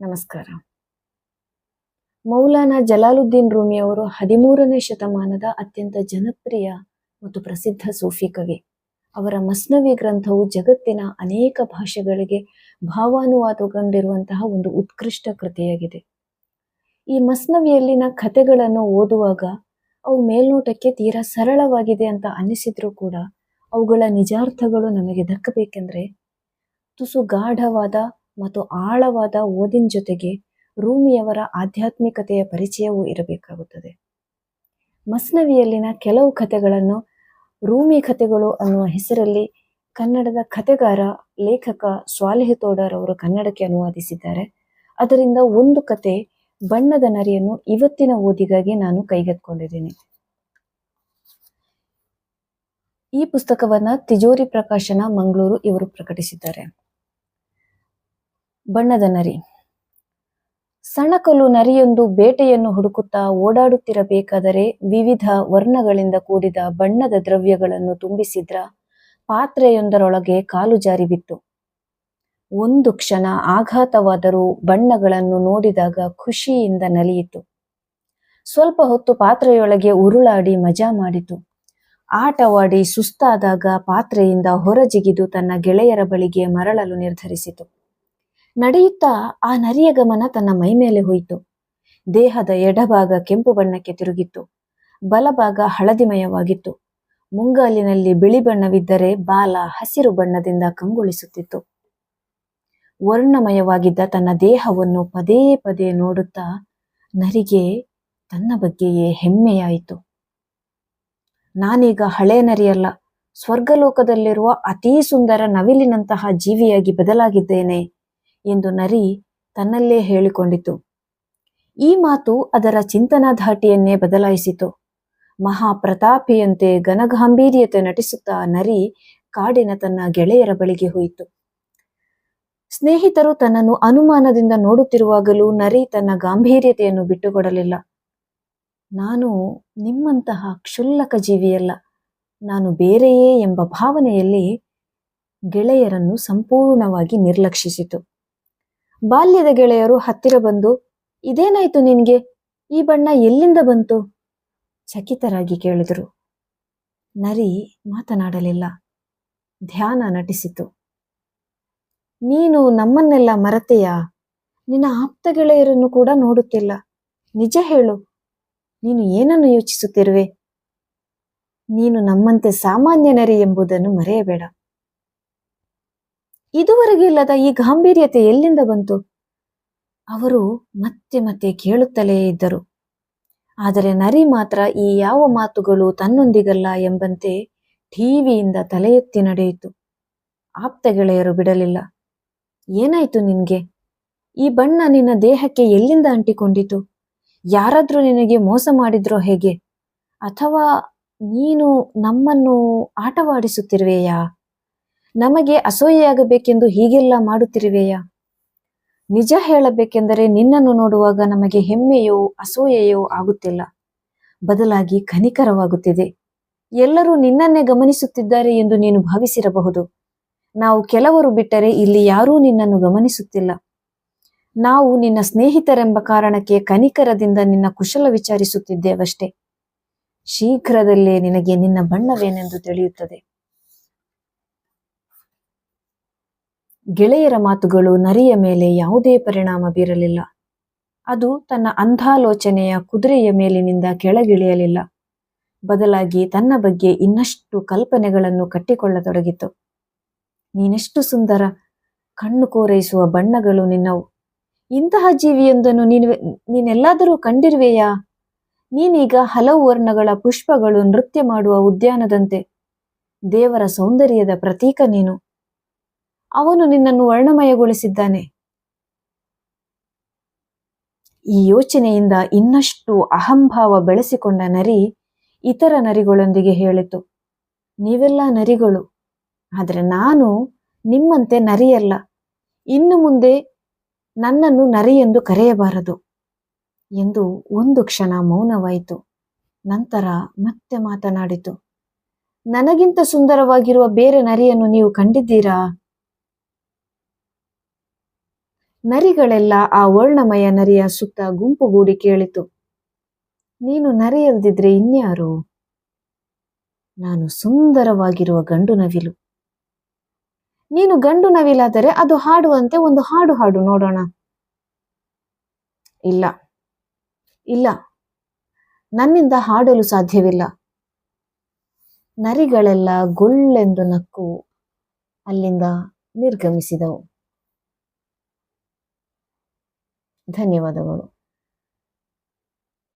ನಮಸ್ಕಾರ. ಮೌಲಾನಾ ಜಲಾಲುದ್ದೀನ್ ರೂಮಿಯವರು ಹದಿಮೂರನೇ ಶತಮಾನದ ಅತ್ಯಂತ ಜನಪ್ರಿಯ ಮತ್ತು ಪ್ರಸಿದ್ಧ ಸೂಫಿ ಕವಿ. ಅವರ ಮಸ್ನವಿ ಗ್ರಂಥವು ಜಗತ್ತಿನ ಅನೇಕ ಭಾಷೆಗಳಿಗೆ ಭಾವಾನುವಾದಗೊಂಡಿರುವಂತಹ ಒಂದು ಉತ್ಕೃಷ್ಟ ಕೃತಿಯಾಗಿದೆ. ಈ ಮಸ್ನವಿಯಲ್ಲಿನ ಕಥೆಗಳನ್ನು ಓದುವಾಗ ಅವು ಮೇಲ್ನೋಟಕ್ಕೆ ತೀರಾ ಸರಳವಾಗಿದೆ ಅಂತ ಅನ್ನಿಸಿದ್ರೂ ಕೂಡ ಅವುಗಳ ನಿಜಾರ್ಥಗಳು ನಮಗೆ ದಕ್ಕಬೇಕೆಂದ್ರೆ ತುಸು ಗಾಢವಾದ ಮತ್ತು ಆಳವಾದ ಓದಿನ ಜೊತೆಗೆ ರೂಮಿಯವರ ಆಧ್ಯಾತ್ಮಿಕತೆಯ ಪರಿಚಯವೂ ಇರಬೇಕಾಗುತ್ತದೆ. ಮಸ್ನವಿಯಲ್ಲಿನ ಕೆಲವು ಕಥೆಗಳನ್ನು ರೂಮಿ ಕಥೆಗಳು ಅನ್ನುವ ಹೆಸರಲ್ಲಿ ಕನ್ನಡದ ಕಥೆಗಾರ, ಲೇಖಕ ಸ್ವಾಲಿಹ ತೋಡರ್ ಅವರು ಕನ್ನಡಕ್ಕೆ ಅನುವಾದಿಸಿದ್ದಾರೆ. ಅದರಿಂದ ಒಂದು ಕತೆ ಬಣ್ಣದ ನರಿಯನ್ನು ಇವತ್ತಿನ ಓದಿಗಾಗಿ ನಾನು ಕೈಗೆತ್ಕೊಂಡಿದ್ದೀನಿ ಈ ಪುಸ್ತಕವನ್ನು ತಿಜೋರಿ ಪ್ರಕಾಶನ ಮಂಗಳೂರು ಇವರು ಪ್ರಕಟಿಸಿದ್ದಾರೆ. ಬಣ್ಣದ ನರಿ. ಸಣಕಲು ನರಿಯೊಂದು ಬೇಟೆಯನ್ನು ಹುಡುಕುತ್ತಾ ಓಡಾಡುತ್ತಿರಬೇಕಾದರೆ ವಿವಿಧ ವರ್ಣಗಳಿಂದ ಕೂಡಿದ ಬಣ್ಣದ ದ್ರವ್ಯಗಳನ್ನು ತುಂಬಿಸಿದ್ರ ಪಾತ್ರೆಯೊಂದರೊಳಗೆ ಕಾಲು ಜಾರಿ ಬಿತ್ತು. ಒಂದು ಕ್ಷಣ ಆಘಾತವಾದರೂ ಬಣ್ಣಗಳನ್ನು ನೋಡಿದಾಗ ಖುಷಿಯಿಂದ ನಲಿಯಿತು. ಸ್ವಲ್ಪ ಹೊತ್ತು ಪಾತ್ರೆಯೊಳಗೆ ಉರುಳಾಡಿ ಮಜಾ ಮಾಡಿತು. ಆಟವಾಡಿ ಸುಸ್ತಾದಾಗ ಪಾತ್ರೆಯಿಂದ ಹೊರಜಿಗಿದು ತನ್ನ ಗೆಳೆಯರ ಬಳಿಗೆ ಮರಳಲು ನಿರ್ಧರಿಸಿತು. ನಡೆಯುತ್ತಾ ಆ ನರಿಯ ಗಮನ ತನ್ನ ಮೈಮೇಲೆ ಹೋಯಿತು. ದೇಹದ ಎಡಭಾಗ ಕೆಂಪು ಬಣ್ಣಕ್ಕೆ ತಿರುಗಿತ್ತು. ಬಲಭಾಗ ಹಳದಿಮಯವಾಗಿತ್ತು. ಮುಂಗಾಲಿನಲ್ಲಿ ಬಿಳಿ ಬಣ್ಣವಿದ್ದರೆ ಬಾಲ ಹಸಿರು ಬಣ್ಣದಿಂದ ಕಂಗೊಳಿಸುತ್ತಿತ್ತು. ವರ್ಣಮಯವಾಗಿದ್ದ ತನ್ನ ದೇಹವನ್ನು ಪದೇ ಪದೇ ನೋಡುತ್ತಾ ನರಿಗೆ ತನ್ನ ಬಗ್ಗೆಯೇ ಹೆಮ್ಮೆಯಾಯಿತು. ನಾನೀಗ ಹಳೆ ನರಿಯಲ್ಲ. ಸ್ವರ್ಗಲೋಕದಲ್ಲಿರುವ ಅತೀ ಸುಂದರ ನವಿಲಿನಂತಹ ಜೀವಿಯಾಗಿ ಬದಲಾಗಿದ್ದೇನೆ. ಎಂದು ನರಿ ತನ್ನಲ್ಲೇ ಹೇಳಿಕೊಂಡಿತು. ಈ ಮಾತು ಅದರ ಚಿಂತನಾ ಧಾಟಿಯನ್ನೇ ಬದಲಾಯಿಸಿತು. ಮಹಾಪ್ರತಾಪಿಯಂತೆ ಘನಗಾಂಭೀರ್ಯತೆ ನಟಿಸುತ್ತಾ ನರಿ ಕಾಡಿನ ತನ್ನ ಗೆಳೆಯರ ಬಳಿಗೆ ಹೋಯಿತು. ಸ್ನೇಹಿತರು ತನ್ನನ್ನು ಅನುಮಾನದಿಂದ ನೋಡುತ್ತಿರುವಾಗಲೂ ನರಿ ತನ್ನ ಗಾಂಭೀರ್ಯತೆಯನ್ನು ಬಿಟ್ಟುಕೊಡಲಿಲ್ಲ. ನಾನು ನಿಮ್ಮಂತಹ ಕ್ಷುಲ್ಲಕ ಜೀವಿಯಲ್ಲ. ನಾನು ಬೇರೆಯೇ ಎಂಬ ಭಾವನೆಯಲ್ಲಿ ಗೆಳೆಯರನ್ನು ಸಂಪೂರ್ಣವಾಗಿ ನಿರ್ಲಕ್ಷಿಸಿತು. ಬಾಲ್ಯದ ಗೆಳೆಯರು ಹತ್ತಿರ ಬಂದು, ಇದೇನಾಯ್ತು ನಿನ್ಗೆ? ಈ ಬಣ್ಣ ಎಲ್ಲಿಂದ ಬಂತು? ಚಕಿತರಾಗಿ ಕೇಳಿದರು. ನರಿ ಮಾತನಾಡಲಿಲ್ಲ. ಧ್ಯಾನ ನಟಿಸಿತು. ನೀನು ನಮ್ಮನ್ನೆಲ್ಲ ಮರತೆಯಾ? ನಿನ್ನ ಆಪ್ತ ಗೆಳೆಯರನ್ನು ಕೂಡ ನೋಡುತ್ತಿಲ್ಲ. ನಿಜ ಹೇಳು. ನೀನು ಏನನ್ನು ಯೋಚಿಸುತ್ತಿರುವೆ? ನೀನು ನಮ್ಮಂತೆ ಸಾಮಾನ್ಯ ನರಿ ಎಂಬುದನ್ನು ಮರೆಯಬೇಡ. ಇದುವರೆಗೆ ಇಲ್ಲದ ಈ ಗಾಂಭೀರ್ಯತೆ ಎಲ್ಲಿಂದ ಬಂತು? ಅವರು ಮತ್ತೆ ಮತ್ತೆ ಕೇಳುತ್ತಲೇ ಇದ್ದರು. ಆದರೆ ನರಿ ಮಾತ್ರ ಈ ಯಾವ ಮಾತುಗಳು ತನ್ನೊಂದಿಗಲ್ಲ ಎಂಬಂತೆ ಟಿವಿಯಿಂದ ತಲೆ ಎತ್ತಿ ನಡೆಯಿತು. ಆಪ್ತ ಗೆಳೆಯರು ಬಿಡಲಿಲ್ಲ. ಏನಾಯ್ತು ನಿನ್ಗೆ? ಈ ಬಣ್ಣ ನಿನ್ನ ದೇಹಕ್ಕೆ ಎಲ್ಲಿಂದ ಅಂಟಿಕೊಂಡಿತು? ಯಾರಾದ್ರೂ ನಿನಗೆ ಮೋಸ ಮಾಡಿದ್ರೋ ಹೇಗೆ? ಅಥವಾ ನೀನು ನಮ್ಮನ್ನು ಆಟವಾಡಿಸುತ್ತಿರುವೆಯಾ? ನಮಗೆ ಅಸೂಯೆಯಾಗಬೇಕೆಂದು ಹೀಗೆಲ್ಲ ಮಾಡುತ್ತಿರುವೆಯಾ? ನಿಜ ಹೇಳಬೇಕೆಂದರೆ ನಿನ್ನನ್ನು ನೋಡುವಾಗ ನಮಗೆ ಹೆಮ್ಮೆಯೋ ಅಸೂಯೆಯೋ ಆಗುತ್ತಿಲ್ಲ. ಬದಲಾಗಿ ಕನಿಕರವಾಗುತ್ತಿದೆ. ಎಲ್ಲರೂ ನಿನ್ನನ್ನೇ ಗಮನಿಸುತ್ತಿದ್ದಾರೆ ಎಂದು ನೀನು ಭಾವಿಸಿರಬಹುದು. ನಾವು ಕೆಲವರು ಬಿಟ್ಟರೆ ಇಲ್ಲಿ ಯಾರೂ ನಿನ್ನನ್ನು ಗಮನಿಸುತ್ತಿಲ್ಲ. ನಾವು ನಿನ್ನ ಸ್ನೇಹಿತರೆಂಬ ಕಾರಣಕ್ಕೆ ಕನಿಕರದಿಂದ ನಿನ್ನ ಕುಶಲ ವಿಚಾರಿಸುತ್ತಿದ್ದೇವಷ್ಟೇ. ಶೀಘ್ರದಲ್ಲೇ ನಿನಗೆ ನಿನ್ನ ಬಣ್ಣವೇನೆಂದು ತಿಳಿಯುತ್ತದೆ. ಗೆಳೆಯರ ಮಾತುಗಳು ನರಿಯ ಮೇಲೆ ಯಾವುದೇ ಪರಿಣಾಮ ಬೀರಲಿಲ್ಲ. ಅದು ತನ್ನ ಅಂಧಾಲೋಚನೆಯ ಕುದುರೆಯ ಮೇಲಿನಿಂದ ಕೆಳಗಿಳಿಯಲಿಲ್ಲ. ಬದಲಾಗಿ ತನ್ನ ಬಗ್ಗೆ ಇನ್ನಷ್ಟು ಕಲ್ಪನೆಗಳನ್ನು ಕಟ್ಟಿಕೊಳ್ಳತೊಡಗಿತು. ನೀನೆಷ್ಟು ಸುಂದರ, ಕಣ್ಣು ಕೋರೈಸುವ ಬಣ್ಣಗಳು ನಿನ್ನವು. ಇಂತಹ ಜೀವಿಯೊಂದನ್ನು ನೀನು, ನೀನೆಲ್ಲಾದರೂ ಕಂಡಿರುವೆಯಾ? ನೀನೀಗ ಹಲವು ವರ್ಣಗಳ ಪುಷ್ಪಗಳು ನೃತ್ಯ ಮಾಡುವ ಉದ್ಯಾನದಂತೆ. ದೇವರ ಸೌಂದರ್ಯದ ಪ್ರತೀಕ ನೀನು. ಅವನು ನಿನ್ನನ್ನು ವರ್ಣಮಯಗೊಳಿಸಿದ್ದಾನೆ. ಈ ಯೋಚನೆಯಿಂದ ಇನ್ನಷ್ಟು ಅಹಂಭಾವ ಬೆಳೆಸಿಕೊಂಡ ನರಿ ಇತರ ನರಿಗಳೊಂದಿಗೆ ಹೇಳಿತು, ನೀವೆಲ್ಲ ನರಿಗಳು, ಆದರೆ ನಾನು ನಿಮ್ಮಂತೆ ನರಿಯಲ್ಲ. ಇನ್ನು ಮುಂದೆ ನನ್ನನ್ನು ನರಿ ಎಂದು ಕರೆಯಬಾರದು ಎಂದು ಒಂದು ಕ್ಷಣ ಮೌನವಾಯಿತು. ನಂತರ ಮತ್ತೆ ಮಾತನಾಡಿತು, ನನಗಿಂತ ಸುಂದರವಾಗಿರುವ ಬೇರೆ ನರಿಯನ್ನು ನೀವು ಕಂಡಿದ್ದೀರಾ? ನರಿಗಳೆಲ್ಲ ಆ ವರ್ಣಮಯ ನರಿಯ ಸುತ್ತ ಗುಂಪುಗೂಡಿ ಕೇಳಿತು. ನೀನು ನರಿಯಲ್ದಿದ್ರೆ ಇನ್ಯಾರು? ನಾನು ಸುಂದರವಾಗಿರುವ ಗಂಡು ನವಿಲು. ನೀನು ಗಂಡು ನವಿಲಾದರೆ ಅದು ಹಾಡುವಂತೆ ಒಂದು ಹಾಡು ಹಾಡು ನೋಡೋಣ. ಇಲ್ಲ. ಇಲ್ಲ. ನನ್ನಿಂದ ಹಾಡಲು ಸಾಧ್ಯವಿಲ್ಲ. ನರಿಗಳೆಲ್ಲ ಗುಳ್ಳೆಂದು ನಕ್ಕು. ಅಲ್ಲಿಂದ ನಿರ್ಗಮಿಸಿದವು. ಧನ್ಯವಾದಗಳು.